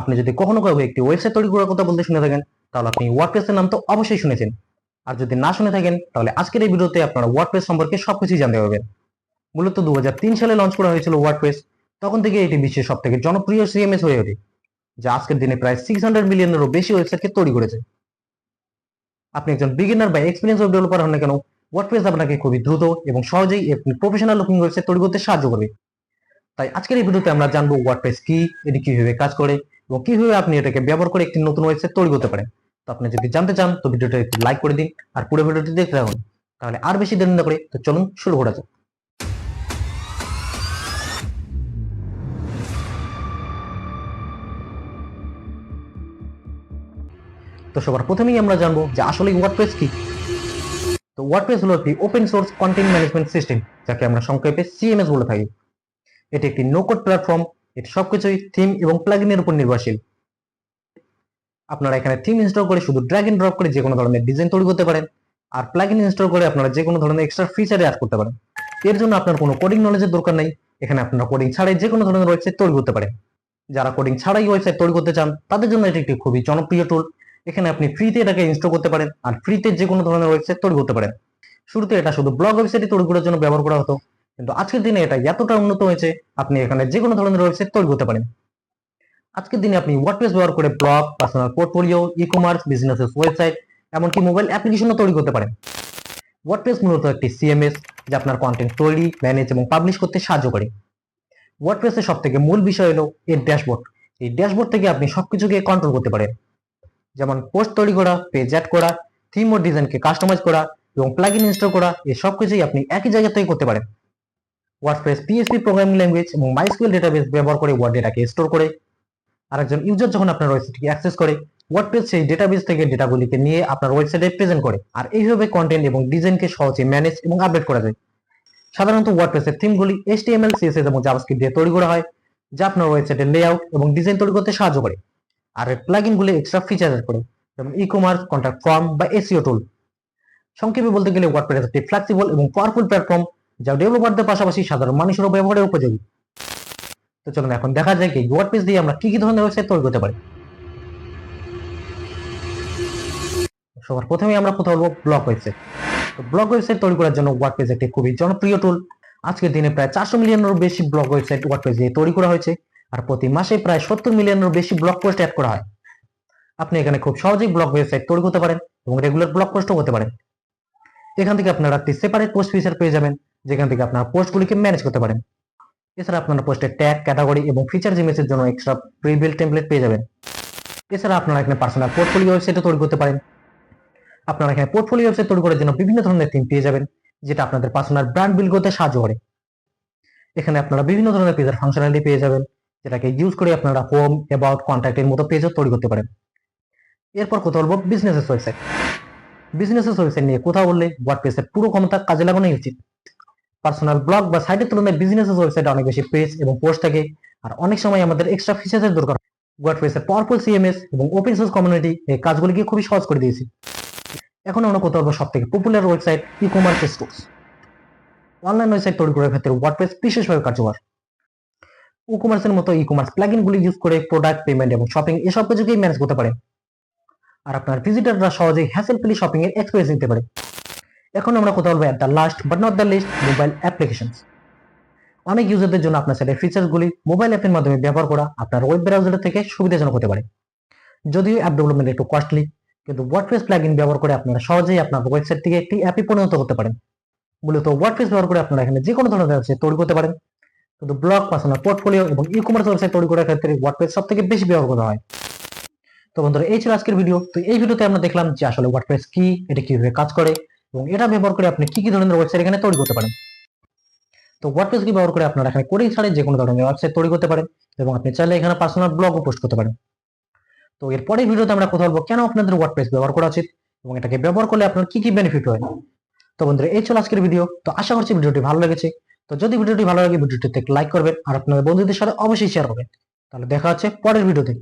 আপনি যদি কখনো কাউকে একটি ওয়েবসাইট তৈরি করার কথা বলতে শুনে থাকেন, তাহলে আপনি ওয়ার্ডপ্রেসের নাম তো অবশ্যই শুনেছেন। আর যদি না শুনে থাকেন, তাহলে আজকের এই ভিডিওতে আপনারা ওয়ার্ডপ্রেস সম্পর্কে সবকিছুই জানতে পারবেন। মূলত দু হাজার তিন সালে লঞ্চ করা হয়েছিল ওয়ার্ডপ্রেস তখন থেকে এটি বিশ্বের সব থেকে জনপ্রিয় সিএমএস হয়ে ওঠে, যা আজকের দিনে প্রায় সিক্স হান্ড্রেড মিলিয়নেরও বেশি ওয়েবসাইটকে তৈরি করেছে। আপনি একজন বিগিনার বা এক্সপিরিয়েন্স ওয়েব ডেভেলপার হন না কেন ওয়ার্ডপ্রেস আপনাকে খুবই দ্রুত এবং সহজেই একটি প্রফেশনাল লুকিং ওয়েবসাইট তৈরি করতে সাহায্য করবে। তাই আজকের এই ভিডিওতে আমরা জানব ওয়ার্ডপ্রেস কি, এটি কীভাবে কাজ করে এবং কীভাবে আপনি এটাকে ব্যবহার করে একটি নতুন ওয়েবসাইট তৈরি করতে পারেন? তো আপনি যদি জানতে চান, তো ভিডিওটা একটু লাইক করে দিন আর পুরো ভিডিওটি দেখতে থাকুন। তাহলে আর বেশি দেরি না করে, তো চলুন শুরু করা যাক। তো সবার প্রথমেই আমরা জানব যে আসলে ওয়ার্ডপ্রেস কি? তো ওয়ার্ডপ্রেস হলো একটি open source content management system যাকে আমরা সংক্ষেপে সিএমএস বলে থাকি। এটি একটি নো কোড প্ল্যাটফর্ম এটি সবকিছুই থিম এবং প্লাগইনের উপর নির্ভরশীল। আপনারা এখানে থিম ইনস্টল করে শুধু ড্র্যাগ এন্ড ড্রপ করে যে কোনো ধরনের ডিজাইন তৈরি করতে পারেন, আর প্লাগইন ইনস্টল করে আপনারা যে কোনো ধরনের এক্সট্রা ফিচার অ্যাড করতে পারেন। এর জন্য আপনার কোনো কোডিং নলেজের দরকার নেই, এখানে আপনারা কোডিং ছাড়াই যে কোনো ধরনের ওয়েবসাইট তৈরি করতে পারেন। যারা কোডিং ছাড়াই ওয়েবসাইট তৈরি করতে চান, তাদের জন্য এটি একটি খুবই জনপ্রিয় টুল এখানে আপনি ফ্রিতে এটাকে ইনস্টল করতে পারেন, আর ফ্রিতে যে কোনো ধরনের ওয়েবসাইট তৈরি করতে পারেন। শুরুতে এটা শুধু ব্লগ ওয়েবসাইট তৈরি করার জন্য ব্যবহার করা হতো। কিন্তু আজকের দিনে এটা এতটা উন্নত হয়েছে, আপনি এখানে যে কোনো ধরনের ওয়েবসাইট তৈরি করতে পারেন। আজকের দিনে আপনি ওয়ার্ডপ্রেস ব্যবহার করে blog personal portfolio e commerce business website এমনকি মোবাইল অ্যাপ্লিকেশনও তৈরি করতে পারেন। ওয়ার্ডপ্রেস মূলত একটি সিএমএস যা আপনার কন্টেন্ট তৈরি ম্যানেজ এবং পাবলিশ করতে সাহায্য করে। ওয়ার্ডপ্রেসের সব থেকে মূল বিষয় হলো এর ড্যাশবোর্ড এই ড্যাশবোর্ড থেকে আপনি সবকিছুকে কন্ট্রোল করতে পারেন। যেমন পোস্ট তৈরি করা পেজ অ্যাড করা থিম ও ডিজাইনকে কাস্টমাইজ করা এবং প্লাগইন ইনস্টল করা, এই সব কিছুই আপনি একই জায়গা থেকে করতে পারেন। ওয়ার্ডপ্রেস পিএসপি প্রোগ্রামিং ল্যাঙ্গুয়েজ এবং মাইস্কুয়েল ডেটাবেস ব্যবহার করে ওয়ার্ড ডেটাকে স্টোর করে। আরেকজন ইউজার যখন আপনার ওয়েবসাইটকে অ্যাক্সেস করে ওয়ার্ডপ্রেস সেই ডেটাবেস থেকে ডেটাগুলিকে নিয়ে আপনার ওয়েবসাইটে প্রেজেন্ট করে। আর এইভাবে কন্টেন্ট এবং ডিজাইনকে সহজে ম্যানেজ এবং আপডেট করা যায়। সাধারণত ওয়ার্ডপ্রেসের থিমগুলি এইচটিএমএল সিএসএস এবং জাভাস্ক্রিপ্ট দিয়ে তৈরি করা হয়, যা আপনার ওয়েবসাইটের লেআউট এবং ডিজাইন তৈরি করতে সাহায্য করে। আর এর প্লাগইনগুলি এক্সট্রা ফিচার করে, যেমন ই কমার্স কন্ট্যাক্ট ফর্ম বা এসিও টুল সংক্ষেপে বলতে গেলে ওয়ার্ডপ্রেস একটি ফ্লেক্সিবল এবং পাওয়ারফুল প্ল্যাটফর্ম যা ডেভেলপারদের পাশাপাশি সাধারণ মানুষেরও ব্যবহারের উপযোগী। তো চলুন এখন দেখা যায় কি ওয়ার্ডপ্রেস দিয়ে আমরা কি কি ধরনের ওয়েবসাইট তৈরি করতে পারি। সবার প্রথমে আমরা কথা বলব ব্লগ ওয়েবসাইট তো ব্লগ ওয়েবসাইট তৈরি করার জন্য ওয়ার্ডপ্রেস একটি খুবই জনপ্রিয় টুল আজকের দিনে প্রায় চারশো মিলিয়নেরও বেশি ব্লগ ওয়েবসাইট ওয়ার্ডপ্রেস দিয়ে তৈরি করা হয়েছে। আর প্রতি মাসে প্রায় সত্তর মিলিয়নেরও বেশি ব্লগ পোস্ট অ্যাড করা হয়। আপনি এখানে খুব সহজেই ব্লগ ওয়েবসাইট তৈরি করতে পারেন এবং রেগুলার ব্লগ পোস্টও করতে পারেন এখান থেকে আপনারা একটি সেপারেট পোস্ট ফিচার পেয়ে যাবেন। যেখান থেকে আপনারা পোস্টগুলিকে ম্যানেজ করতে পারেন। এছাড়া আপনারা পোস্টের ট্যাগ ক্যাটাগরি এবং ফিচার জিমেসের জন্য এক্সট্রা প্রিবিল টেমপ্লেট পেয়ে যাবেন। এছাড়া আপনারা এখানে পার্সোনাল পোর্টফোলিও ওয়েবসাইটও তৈরি করতে পারেন। আপনারা এখানে পোর্টফোলিও ওয়েবসাইট তৈরি করার জন্য বিভিন্ন ধরনের থিম পেয়ে যাবেন, যেটা আপনাদের পার্সোনাল ব্র্যান্ড বিল্ড করতে সাহায্য করে। এখানে আপনারা বিভিন্ন ধরনের পেজের ফাংশনালিটি পেয়ে যাবেন, যেটাকে ইউজ করে আপনারা হোম অ্যাবাউট কন্ট্যাক্টের মতো পেজও তৈরি করতে পারেন। এরপর কথা বলব বিজনেসের ওয়েবসাইট বিজনেসের ওয়েবসাইট নিয়ে কোথাও বললে ওয়ার্ডপ্রেসের পুরো ক্ষমতা কাজে লাগানোই উচিত। পার্সোনাল ব্লগ বা সাইটের তুলনায় বিজনেস ওয়েবসাইটে অনেক বেশি পেজ এবং পোস্ট থাকে। আর অনেক সময় আমাদের এক্সট্রা ফিচার্সের দরকার ওয়ার্ডপ্রেসের পাওয়ারফুল সিএমএস এবং ওপেন সোর্স কমিউনিটি এই কাজগুলিকে খুবই সহজ করে দিয়েছে। এখন আমরা কোথাও বলব সব থেকে popular website e commerce stores online website তৈরি করার ক্ষেত্রে ওয়ার্ডপ্রেস বিশেষভাবে কার্যকর। ই কমার্সের মতো ই কমার্স প্লাগইনগুলি ইউজ করে প্রোডাক্ট পেমেন্ট এবং শপিং এসব কিছুকেই ম্যানেজ করতে পারে। আর আপনার ভিজিটাররা সহজেই হ্যাসেল ফ্রি শপিং এর এক্সপিরিয়েন্স নিতে পারে। এখন আমরা কথা বলব at the last but not the least mobile applications অনেক ইউজারদের জন্য আপনার সাথে ফিচারসগুলি মোবাইল অ্যাপের মাধ্যমে ব্যবহার করা আপনার ওয়েব ব্রাউজার থেকে সুবিধাজনক হতে পারে। যদিও অ্যাপ ডেভেলপমেন্ট একটু কস্টলি কিন্তু ওয়ার্ডপ্রেস প্লাগইন ব্যবহার করে আপনারা সহজেই আপনার ওয়েবসাইট থেকে একটি অ্যাপে পরিণত করতে পারেন। মূলত ওয়ার্ডপ্রেস ব্যবহার করে আপনারা এখানে যে কোনো ধরনের ওয়েবসাইট তৈরি করতে পারেন। কিন্তু ব্লগ পার্সোনাল পোর্টফোলিও এবং ই কমার্স ওয়েবসাইট তৈরি করার ক্ষেত্রে ওয়ার্ডপ্রেস সব থেকে বেশি ব্যবহার করা হয়। তো বন্ধুরা, এই ছিল আজকের ভিডিও তো এই ভিডিওতে আমরা দেখলাম যে আসলে ওয়ার্ডপ্রেস কি, এটা কীভাবে কাজ করে এবং এটা ব্যবহার করে আপনি কি কি ধরনের ওয়েবসাইট এখানে তৈরি করতে পারেন? তো ওয়ার্ডপ্রেস কি ব্যবহার করে আপনারা এখানে কোডিং ছাড়াই যে কোনো ধরনের ওয়েবসাইট তৈরি করতে পারেন এবং আপনি চাইলে এখানে পার্সোনাল ব্লগও পোস্ট করতে পারেন। তো এর পরের ভিডিওতে আমরা কথা বলব কেন আপনাদের ওয়ার্ডপ্রেস ব্যবহার করা উচিত এবং এটাকে ব্যবহার করলে আপনার কি কি বেনিফিট হয়। তো বন্ধুরা, এই ছিল আজকের ভিডিও তো আশা করছি ভিডিওটি ভালো লেগেছে। তো যদি ভিডিওটি ভালো লাগে, ভিডিওটিতে লাইক করবেন আর আপনাদের বন্ধুদের সাথে অবশ্যই শেয়ার করবেন। তাহলে দেখা হচ্ছে পরের ভিডিওতে